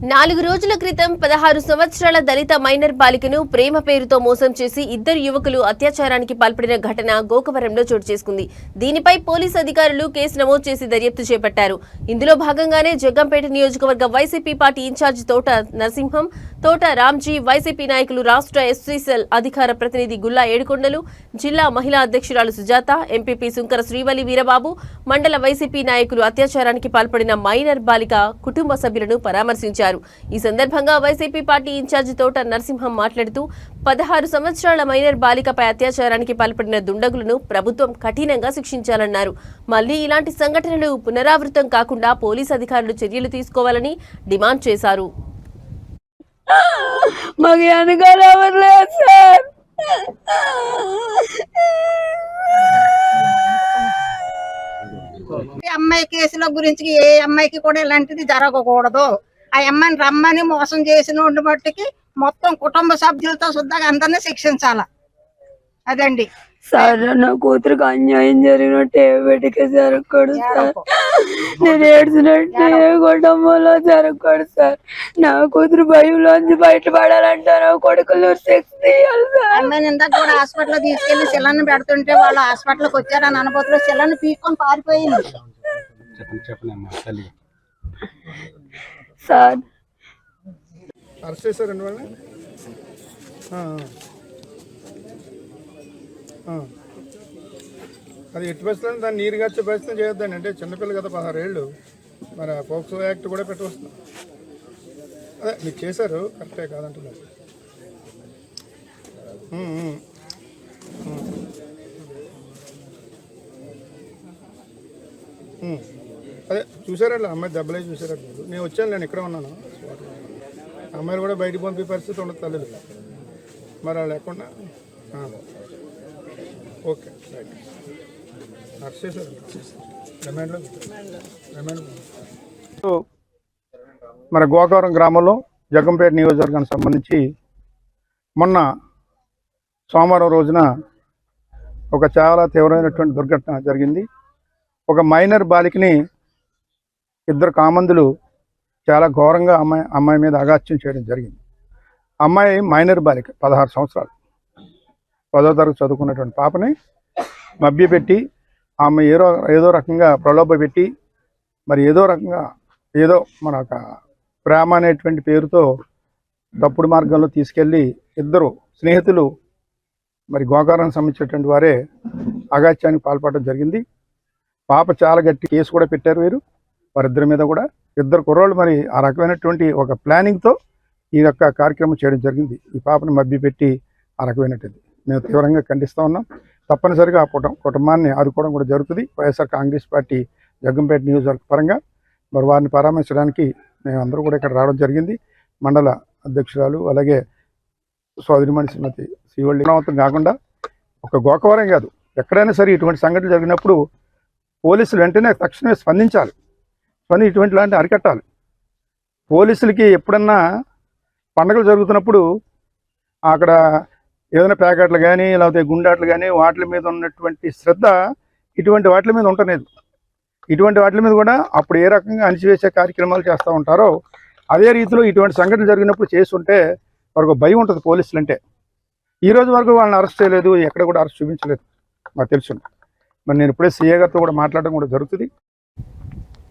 నాలుగు రోజుల క్రితం పదహారు సంవత్సరాల దళిత మైనర్ బాలికను ప్రేమ పేరుతో మోసం చేసి ఇద్దరు యువకులు అత్యాచారానికి పాల్పడిన ఘటన గోకవరంలో చోటు చేసుకుంది. దీనిపై పోలీసు అధికారులు కేసు నమోదు చేసి దర్యాప్తు చేపట్టారు. ఇందులో భాగంగానే జగ్గంపేట నియోజకవర్గ వైసీపీ పార్టీ ఇన్ఛార్జి తోట నరసింహం తోట రామ్జీ వైసీపీ నాయకులు రాష్ట్ర ఎస్సీసెల్ అధికార ప్రతినిధి గుల్లా ఏడుకొండలు జిల్లా మహిళా అధ్యక్షురాలు సుజాత ఎంపీపీ సుంకర శ్రీవల్లి వీరబాబు మండల వైసీపీ నాయకులు అత్యాచారానికి పాల్పడిన మైనర్ బాలిక కుటుంబ సభ్యులను పరామర్శించారు. ఈ సందర్భంగా వైసీపీ పార్టీ ఇన్ఛార్జి తోట నరసింహం మాట్లాడుతూ పదహారు సంవత్సరాల మైనర్ బాలికపై అత్యాచారానికి పాల్పడిన దుండగులను ప్రభుత్వం కఠినంగా శిక్షించాలన్నారు. మళ్ళీ ఇలాంటి సంఘటనలు పునరావృతం కాకుండా పోలీసు అధికారులు చర్యలు తీసుకోవాలని డిమాండ్ చేశారు. మాకు వెనకాల ఎవరు లేదు సార్. అమ్మాయి కేసుల గురించి ఏ అమ్మాయికి కూడా ఇలాంటిది జరగకూడదు. ఆ అమ్మాయిని రమ్మని మోసం చేసిన మట్టుకి మొత్తం కుటుంబ సభ్యులతో శుద్ధంగా అందరినీ శిక్షించాల? అదండి. సార్ నా కూతురికి అన్యాయం జరిగినట్టు ఏ బిడ్డకి జరగకూడదు. నేను ఏడ్చినట్టు ఏ కుటుంబంలో జరగకూడదు సార్. నా కూతురు భయంలోంచి బయటపడాలంటే నా కొడుకులు సెక్స్ తీయాలి సార్. అమ్మాయిని ఇందాక కూడా హాస్పిటల్ తీసుకెళ్ళి శిలాన్ని పెడుతుంటే వాళ్ళు హాస్పిటల్కి వచ్చారని అనుభూతిలో శిలాన్ని పీక్కొని పారిపోయింది. సార్. అరెస్ట్ చేశారండి వాళ్ళని. అది ఎట్టి పరిస్థితుల్లో దాన్ని నీరు గచ్చే పరిస్థితి చేయొద్దండి. అంటే చిన్నపిల్ల కదా పదహారు ఏళ్ళు మరి ఆ పోక్సో యాక్ట్ కూడా పెట్టవస్తుంది అదే మీరు చేశారు? కరెక్టే కాదంటున్నారు. అదే చూసారండి అమ్మాయి దెబ్బలే చూసారండి మీరు నేను వచ్చాను నేను ఇక్కడ ఉన్నాను. అమ్మాయిలు కూడా బయటికి పంపే పరిస్థితి ఉండదు తల్లి మరి వాళ్ళు లేకుండా? ఓకే రైట్ అరెస్ట్ చేశారు రిమాండ్లో రిమాండ్ మన గోకవరం గ్రామంలో జగంపేట నియోజకవర్గానికి సంబంధించి మొన్న సోమవారం రోజున ఒక చాలా తీవ్రమైనటువంటి దుర్ఘటన జరిగింది. ఒక మైనర్ బాలికని ఇద్దరు కామందులు చాలా ఘోరంగా అమ్మాయి అమ్మాయి మీద అగాత్యం చేయడం జరిగింది. అమ్మాయి మైనర్ బాలిక పదహారు సంవత్సరాలు. పదో తరగతి చదువుకున్నటువంటి పాపని మభ్యపెట్టి ఆమె ఏదో ఏదో రకంగా ప్రలోభ పెట్టి మరి ఏదో రకంగా ఏదో మన ఒక ప్రేమ అనేటువంటి పేరుతో తప్పుడు మార్గంలో తీసుకెళ్ళి ఇద్దరు స్నేహితులు మరి గోకారానికి సంబంధించినటువంటి వారే అగాత్యానికి పాల్పడడం జరిగింది. పాప చాలా గట్టి కేసు కూడా పెట్టారు వీరు వారిద్దరి మీద కూడా. ఇద్దరు కుర్రోళ్ళు మరి ఆ రకమైనటువంటి ఒక ప్లానింగ్తో ఈ యొక్క కార్యక్రమం చేయడం జరిగింది. ఈ పాపను మభ్యపెట్టి ఆ రకమైనటువంటి మేము తీవ్రంగా ఖండిస్తూ ఉన్నాం. తప్పనిసరిగా ఆ కుటుంబాన్ని ఆదుకోవడం కూడా జరుగుతుంది. వైఎస్ఆర్ కాంగ్రెస్ పార్టీ జగ్గంపేట నియోజకవర్గ పరంగా మరి వారిని పరామర్శించడానికి మేమందరూ కూడా ఇక్కడ రావడం జరిగింది. మండల అధ్యక్షురాలు అలాగే సోదరిమణి శ్రీమతి శ్రీవల్లి అనామతం కాకుండా ఒక గోకవరం కాదు. ఎక్కడైనా సరే ఇటువంటి సంఘటనలు జరిగినప్పుడు పోలీసులు వెంటనే తక్షణమే స్పందించాలి. స్పంది ఇటువంటి లాంటి అరికట్టాలి. పోలీసులకి ఎప్పుడన్నా పండగలు జరుగుతున్నప్పుడు అక్కడ ఏదైనా ప్యాకెట్లు కానీ లేకపోతే గుండాట్లు కానీ వాటి మీద ఉన్నటువంటి శ్రద్ధ ఇటువంటి వాటి మీద ఉండలేదు. ఇటువంటి వాటి మీద కూడా అప్పుడు ఏ రకంగా అణిచివేసే కార్యక్రమాలు చేస్తూ ఉంటారో అదే రీతిలో ఇటువంటి సంఘటనలు జరిగినప్పుడు చేస్తుంటే వారికి ఒక భయం ఉంటుంది పోలీసులు అంటే ఈ రోజు వరకు వాళ్ళని అరెస్ట్ చేయలేదు ఎక్కడ కూడా అరెస్ట్ చూపించలేదు. మాకు తెలుసు. మరి నేను ఇప్పుడే సీఏ గారితో కూడా మాట్లాడడం కూడా జరుగుతుంది.